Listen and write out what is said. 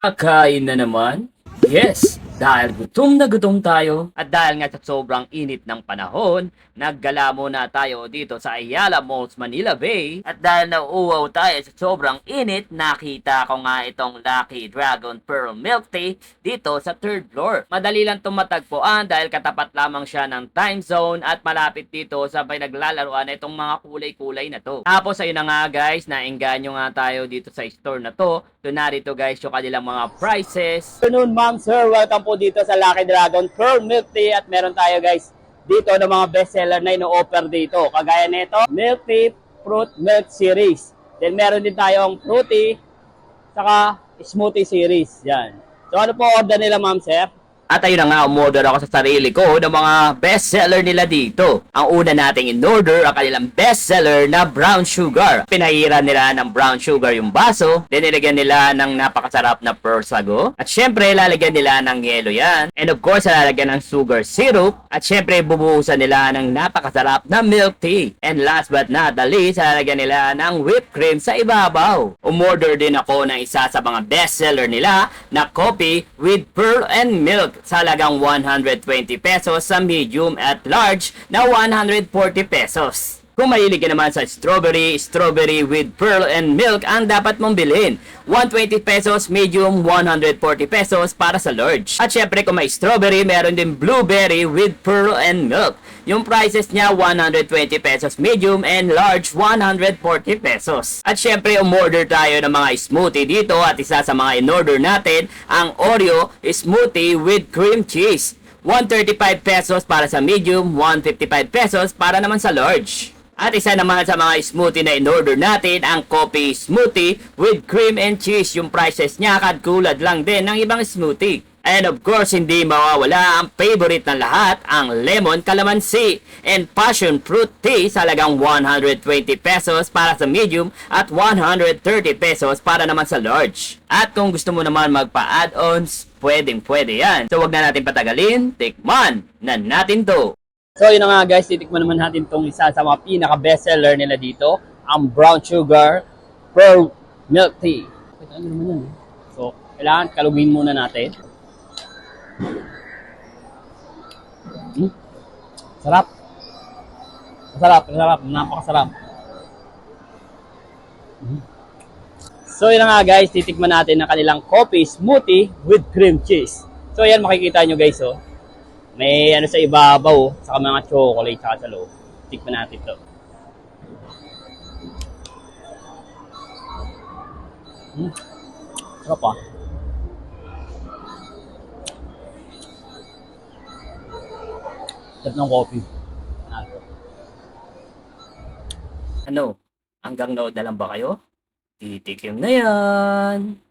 Kakain na naman? Yes, dahil gutom na gutom tayo at dahil nga sa sobrang init ng panahon, naggala muna tayo dito sa Ayala Malls, Manila Bay. At dahil nauuwaw tayo sa sobrang init, nakita ko nga itong Lucky Dragon Pearl Milk Tea dito sa third floor. Madali lang itong matagpuan dahil katapat lamang siya ng time zone at malapit dito sa may naglalaroan na itong mga kulay-kulay na to. Tapos ayun na nga guys, naengganyo nga tayo dito sa store na to. So narito guys yung kanilang mga prices. Good afternoon, ma'am, sir. Welcome po dito sa Lucky Dragon Pearl Milk Tea at meron tayo guys dito ng mga bestseller na ino-offer dito. Kagaya nito, Milk Tea Fruit Milk Series. Then meron din tayong Fruity saka Smoothie Series. Yan. So ano po order nila, ma'am, sir? At ayun na nga, umorder ako sa sarili ko ng mga bestseller nila dito. Ang una nating in-order ang kanilang bestseller na brown sugar. Pinahira nila ng brown sugar yung baso, then nilagyan nila ng napakasarap na pearl sago. At syempre, lalagyan nila ng yelo yan. And of course, lalagyan ng sugar syrup. At syempre, bubuhusan nila ng napakasarap na milk tea. And last but not the least, lalagyan nila ng whipped cream sa ibabaw. Umorder din ako ng isa sa mga bestseller nila na coffee with pearl and milk sa halagang 120 pesos sa medium at large na 140 pesos. Kung mahilig ka naman sa strawberry, strawberry with pearl and milk ang dapat mong bilhin. 120 pesos, medium, 140 pesos para sa large. At syempre kung may strawberry, meron din blueberry with pearl and milk. Yung prices niya, 120 pesos medium and large, 140 pesos. At syempre, umorder tayo ng mga smoothie dito at isa sa mga in-order natin, ang Oreo smoothie with cream cheese. 135 pesos para sa medium, 155 pesos para naman sa large. At isa naman sa mga smoothie na in-order natin, ang coffee smoothie with cream and cheese. Yung prices niya kadkulad lang din ng ibang smoothie. And of course, hindi mawawala ang favorite ng lahat, ang lemon calamansi and passion fruit tea sa halagang 120 pesos para sa medium at 130 pesos para naman sa large. At kung gusto mo naman magpa-add-ons, pwedeng pwede yan. So wag na natin patagalin, tikman na natin to. So yun nga guys, titikman naman natin itong isa sa mga pinaka bestseller nila dito, ang Brown Sugar Pearl Milk Tea. Ano naman yan? So, kailangan kalugin muna natin. Hmm? Sarap. Masarap, masarap, napakasarap. Hmm. So yun nga guys, titikman natin ang kanilang coffee smoothie with cream cheese. So yan makikita nyo guys oh. May ano sa ibabaw, saka mga chocolate saka sa loob. Tikman natin to. Hmm. Sarap ah. Sarap ng coffee. Ano? Hanggang nood na lang ba kayo? Titikim na yan!